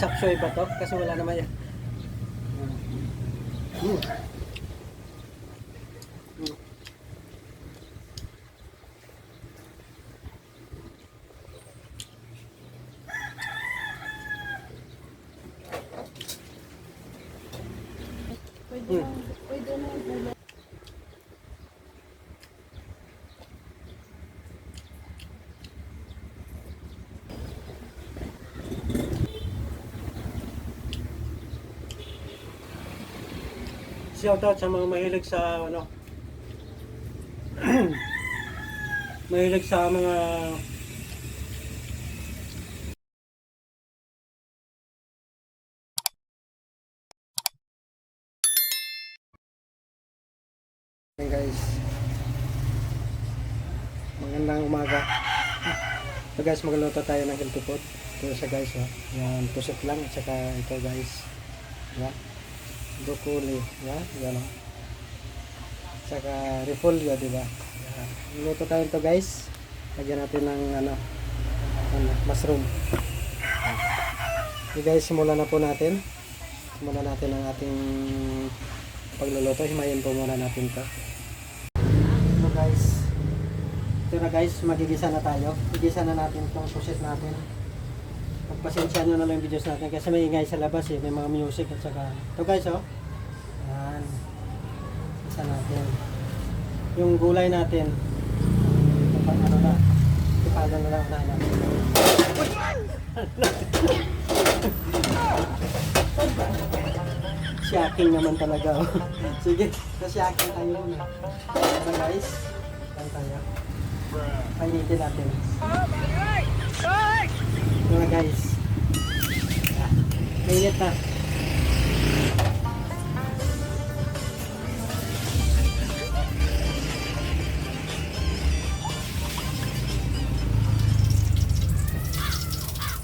Chop suey ba to? Kasi wala naman yan. Mm. Pwede Mm. na, pwede na ulo. Shout out sa mga mahilig sa ano mahilig sa mga Hey guys. Magandang umaga. So guys magluto tayo ng healthy food. Ito siya guys oh. Yan pusit lang at saka ito guys. Yan broccoli, yan, yan o. Saka repolyo, di ba? Yan. Luto tayo ito guys. Lagyan natin ng ano, ano mushroom. Okay guys, simulan na po natin. Simulan natin ang ating pagluluto. Himayin po muna natin to. Ito guys. Ito na guys, magigisa na tayo. Igisa na natin itong susit natin. Pagpasensya nyo na lang videos natin kasi may ingay sa labas eh, may mga music at saka ito guys oh. Yan. Isa natin. Yung gulay natin. Pang ano na. Ipalo na lang na natin. Shocking naman talaga oh. Sige, na-shocking tayo muna. Ito guys. Yan tayo. Painitin natin. Mga guys. Ah, Mainit na.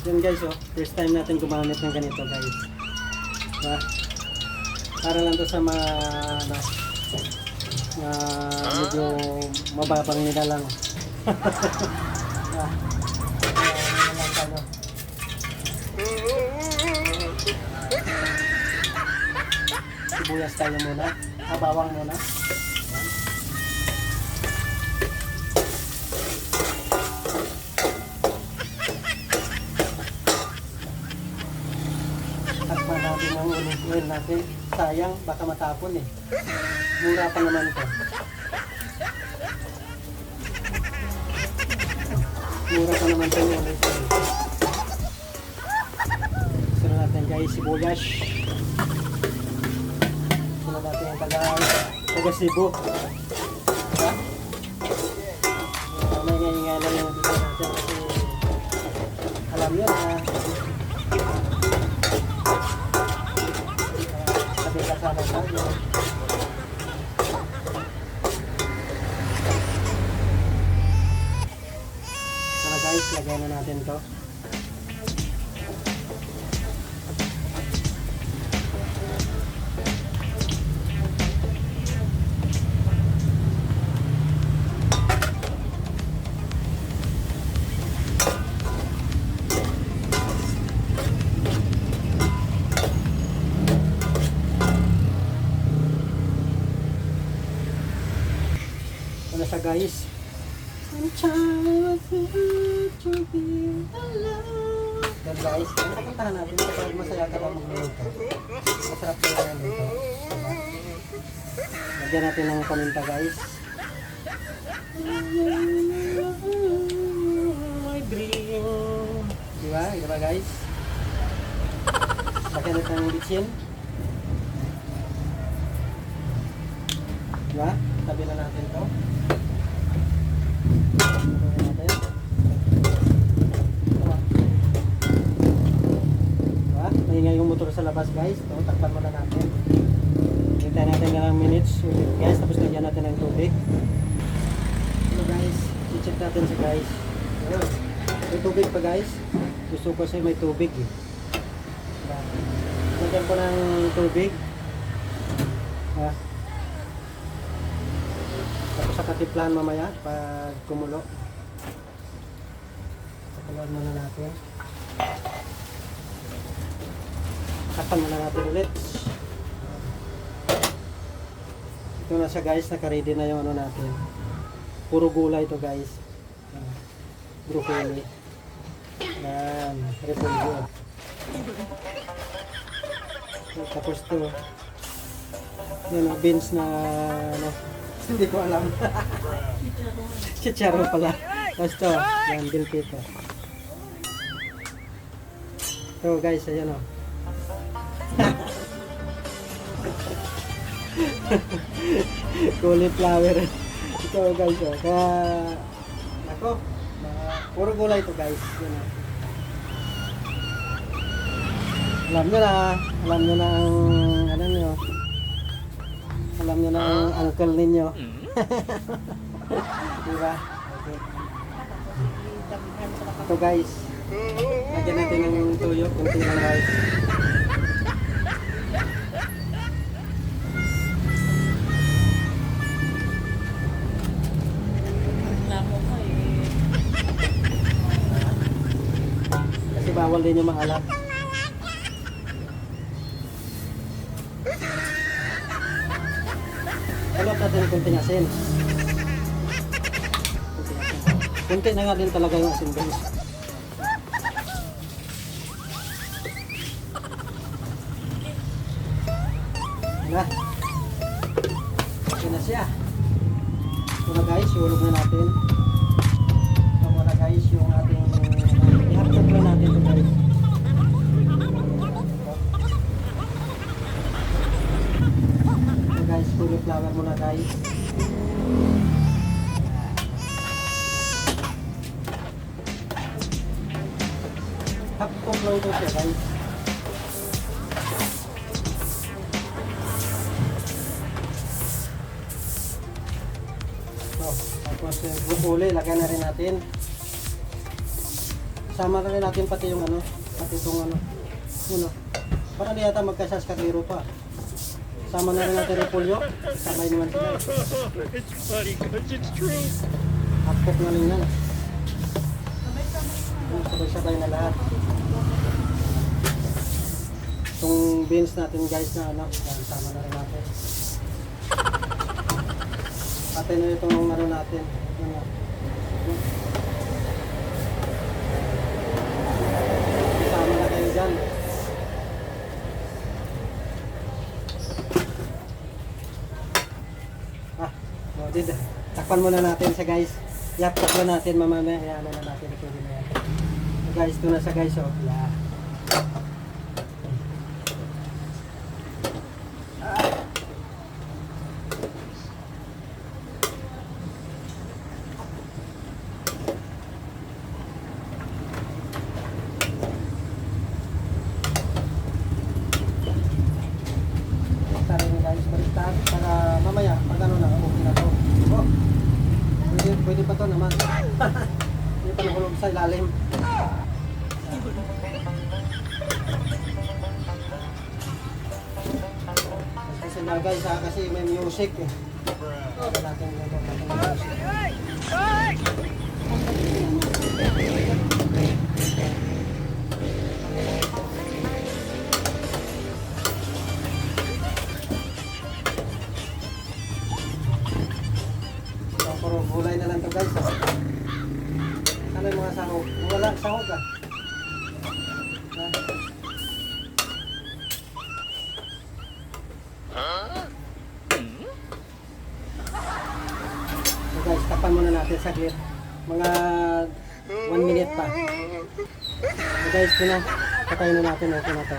Yan guys, oh. First time natin gumamit ng ganito guys. Diba? Para lang to sa mga ano, na medyo mababang nila lang. Ah. Tayo. Sibuyas tayo muna. Ah, bawang muna. Oil natin. Sayang, baka matapon eh. Mura pa naman to. Mura pa naman to yung oil. Sunod natin guys, sibuyas. Sunod natin yung taga, taga Cebu. Diba? May nga lang yung video natin alam nyo na kasama tayo. Tara guys, lagyan na natin to. Guys. Yan guys, kapuntahan natin kapag masaya ka lang magluluto. Masarap na yan dito. Lagyan natin ng paminta guys. My dream. Diba? Diba guys? Lagyan natin ng bitsin. Diba? Tabi na natin to. Maingay yung motor sa labas guys. Ito, takpan muna natin. Hintayin natin ng ilang minutes. Guys, tapos lagyan natin ng tubig. Ito guys, i-check natin sa guys. Ayun. May tubig pa guys. Gusto ko kasi may tubig eh. Diba? Lagyan ko ng tubig. Ah. Tapos sa katiplahan mamaya pag kumulo. Pakuluan muna natin. Takpan muna natin ulit. Ito na siya guys, naka-ready na yung ano natin. Puro gulay ito guys. Yan. Broccoli. Yan, repolyo. Tapos to, yun, ang beans na, ano, hindi ko alam. Chicharo pala. Tapos to, yan, bill pito. Ito guys, ayan o. Cauliflower. Ito guys o. Kaya, ako, puro gulay ito guys. Yan o. Alam nyo na, alam nyo na ang, ano nyo, alam nyo na ang uncle ninyo. diba? Okay. Ito guys, lagyan natin ng tuyo, kunti lang guys. Kasi bawal din yung maalat. Halot natin ng kunting asin. Kunting asin. Kunti na nga din talaga yung asin guys. Na. Ito na siya. Ito na guys, iulog na natin. Ito muna guys yung ating i-haptog na natin ito guys. Guys, cauliflower muna guys. Tapos yung broccoli, lagyan na rin natin. Sama na rin natin pati yung ano, pati itong ano, yun o. Para di yata magkasas kaliro pa. Sama na rin natin repolyo. Sabay naman sila. It's funny because it's true. Half cook na rin yan. Yung Sabay-sabay na lahat. Itong beans natin guys na ano, yan, sama na rin natin. Atin na itong ano natin. Ano, Sama na kayo dyan. Ah, oh, did. Takpan muna natin siya guys. Yap, takpan natin mamamaya. Ayan, ano na natin. Pwede na yan. So, guys, ito na siya guys. Oh. Yeah. Music eh. Ito na. Patayin na natin. Ito na to.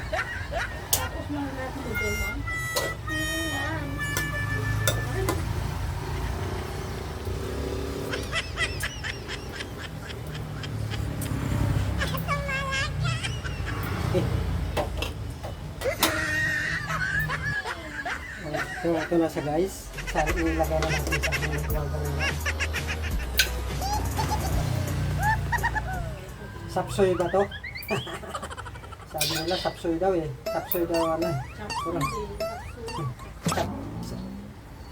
Okay. Ito, ito na siya guys. Sa ilagay na natin sa. Sapsoy ba to? Sabi nila, sapsoy daw eh. Sapsoy daw ano eh. Chapsoy. Chap,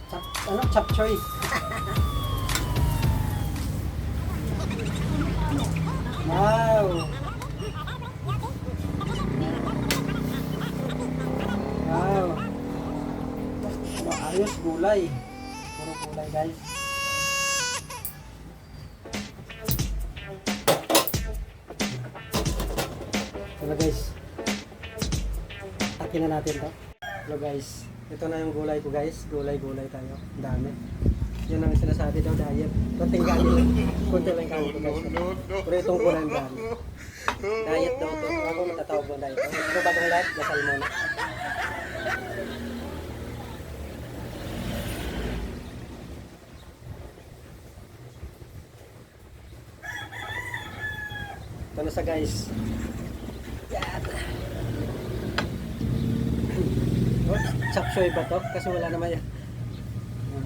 chap, ano? Chapsoy. wow. Wow. Ayos gulay. Puro gulay guys. Akin na natin to. Hello guys. Ito na yung gulay ko guys. Gulay-gulay tayo. Ang dami. Yan ang sinasabi daw diet. Kunting kanin. Kunti lang kanin ko guys. Pero itong gulay ang dami. Diet daw to. Ako matatawag mo diet. Pero bagong diet, dasal muna. Ito na sa guys. Yan. Chop suey ba to? Kasi wala naman yan. Mm.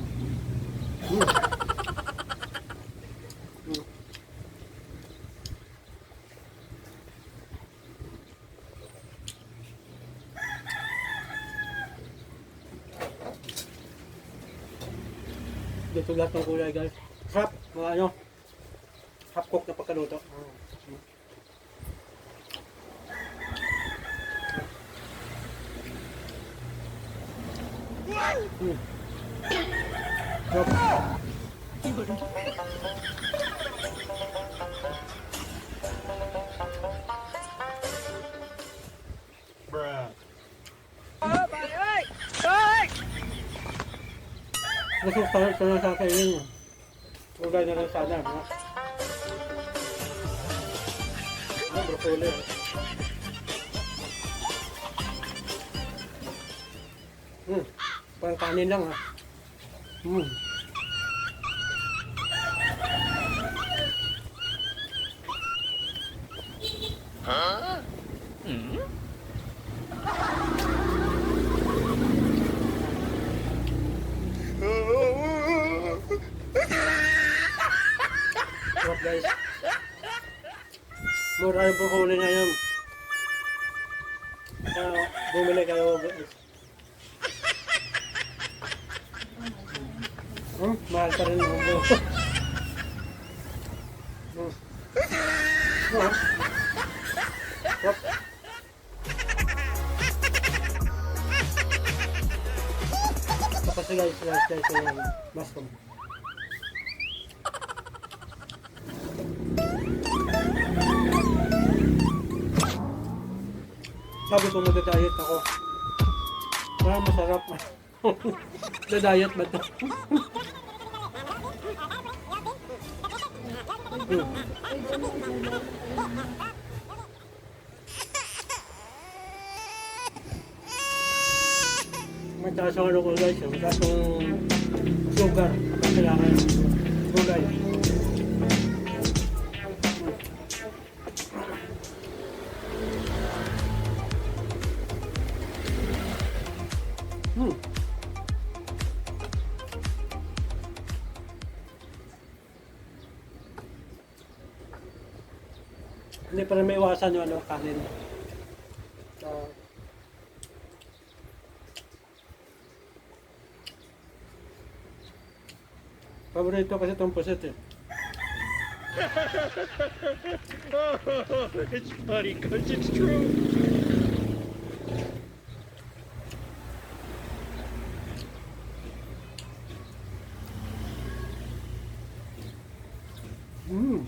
Mm. Dito lahat ng kulay guys. Sarap, mga ano, half cook na pagkaluto. Mm. Mm. Sarap. Bruh. Gusto ko sa sana sa akin yun. Ulay na lang sana. Ha? Ah, broccoli. Kanin lang ah. Hmm. Mahal pa rin buko. Hmm. Oh. Sarap. Tapos guys, guys, guys, guys, mushroom. Sabi ko magda-diet ako. Parang masarap. Na-diet ba ito? Mataas ang ano ko guys, mataas ang sugar. Kailangan gulay. Iwasan yung ano, kanin. Ah. paborito kasi itong puset eh. it's funny because it's true. Mm.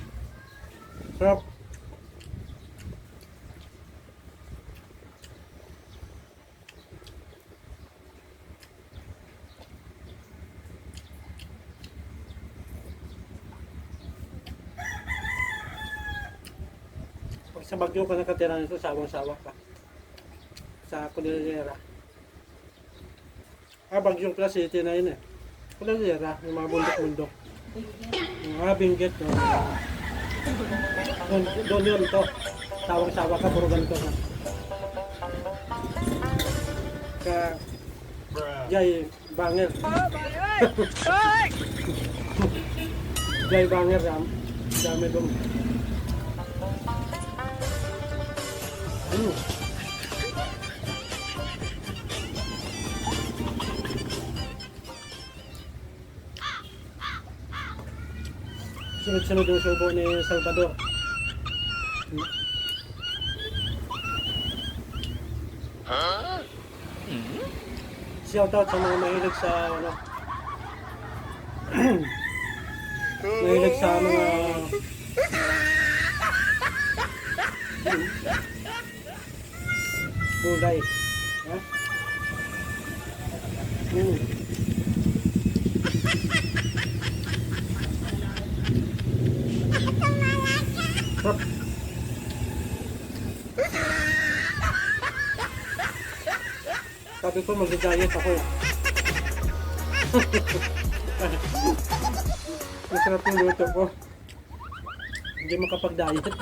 Sarap. Pag sa Bagyo ka nakatira nito, sawang-sawa ka. Sa Cordillera. Ah, Bagyo Plus City na yun eh. Cordillera, yung mga bundok-bundok. Yung mga binggit, no? Doon, doon yun to. Sawang-sawa ka, puro ganito. Ka, Bruh. Jay Banger. Jay Banger. Dami doon. Ano? Sunod-sunod yung subo ni Salvador. shout out sa mga mahilig sa ano mahilig sa mga gulay. Ha? Mm. Sarap. Sabi ko mag-diet ako. Masarap yung luto ko. Hindi makapag-diet.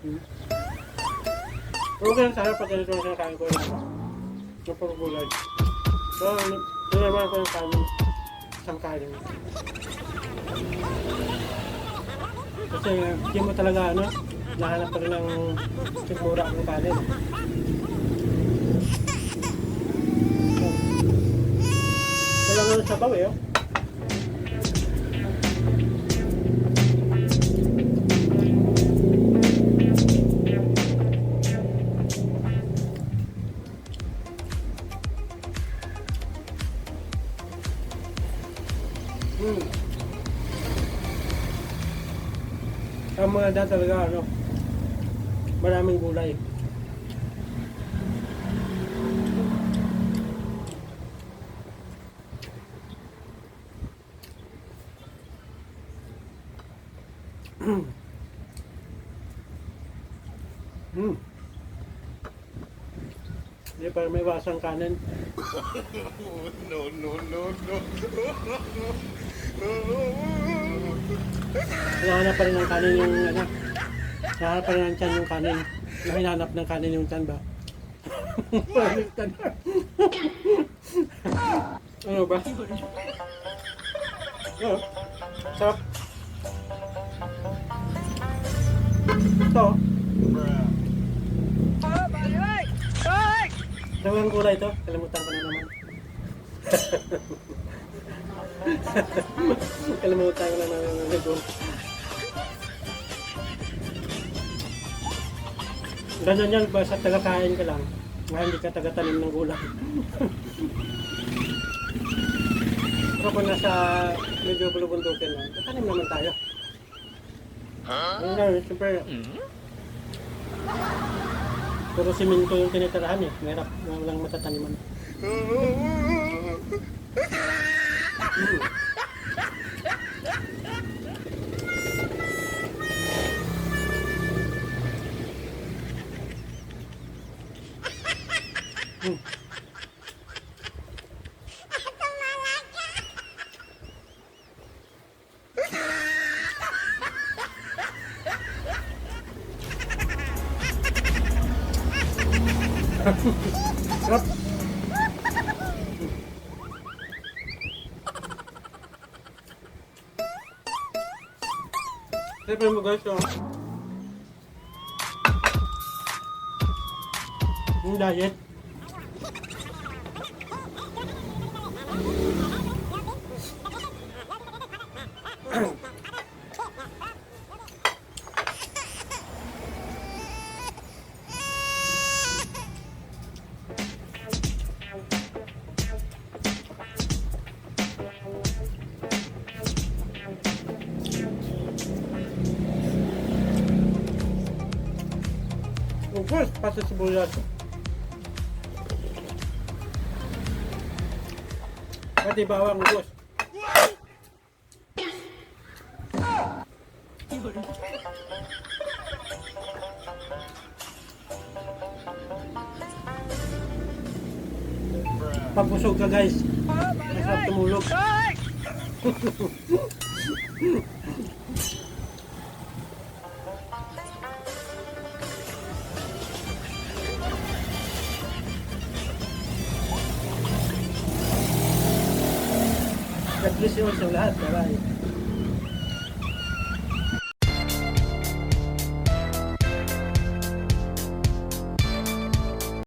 Hmm. Okay lang sana pag ganito ang kinakain ko na napagulay. So, nilalaman ko yung kanin. Isang kanin. Kasi hindi mo talaga ano, nahanap pa rin ng sigmura ng kanin. Wala nga sa baw eh. Oh. Dad talaga ano, maraming gulay. Hmm. Hindi para may wasang kanin. No, no, no, no. Hinahanap pa rin ng kanin yung ano. Hinahanap pa rin ng tiyan yung kanin. Yung ng kanin yung tiyan ba? Baliktad. ano ba? Ano? Sarap. Ito. Dalawang gulay ito. Kalimutan ko na naman. Kalimutan ko na naman ng legong. Ganyan yan, basta taga-kain ka lang. Nga hindi ka taga-tanim ng gulay. Pero kung nasa medyo bulubundukin lang, tatanim naman tayo. Ano na, siyempre, puro siminto yung tinitirahan eh. Mahirap, walang matataniman. Ooh. Siyempre mo guys, oh. Yung diet. Sibuyas. Pati bawang ubos. Bruh. Pag busog ka guys, masarap tumulog. الأولاد كذلك